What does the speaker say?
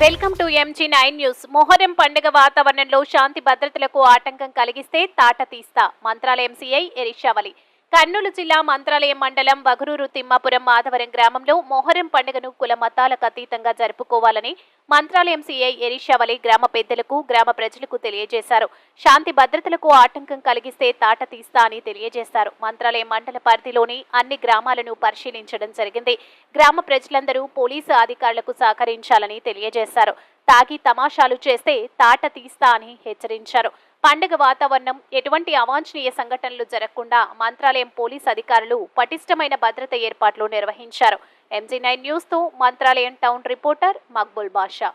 Welcome to MG nine news. Muharram పండుగ వాతావరణంలో శాంతి భద్రతలకు ఆటంకం కలిగిస్తే తాట తీస్తా. మంత్రాలయం సీఐ ఎరిషావలి కర్నూలు జిల్లా మంత్రాలయం మండలం వగరూరు తిమ్మాపురం మాధవరం గ్రామంలో మొహరం పండుగను కుల మతాలకు అతీతంగా జరుపుకోవాలని మంత్రాలయం సీఐ ఎరిషావలి గ్రామ పెద్దలకు గ్రామ ప్రజలకు తెలియజేశారు. శాంతి భద్రతలకు ఆటంకం కలిగిస్తే తాట తీస్తా అని తెలియజేశారు. మంత్రాలయం మండల పరిధిలోని అన్ని గ్రామాలను పరిశీలించడం జరిగింది. గ్రామ ప్రజలందరూ పోలీసు అధికారులకు సహకరించాలని తెలియజేశారు. తాగి తమాషాలు చేస్తే తాట తీస్తా అని హెచ్చరించారు. పండుగ వాతావరణం ఎటువంటి అవాంఛనీయ సంఘటనలు జరగకుండా మంత్రాలయం పోలీస్ అధికారులు పటిష్టమైన భద్రత ఏర్పాట్లు నిర్వహించారు. ఎంజీ నైన్ న్యూస్తో మంత్రాలయం టౌన్ రిపోర్టర్ మక్బుల్ బాషా.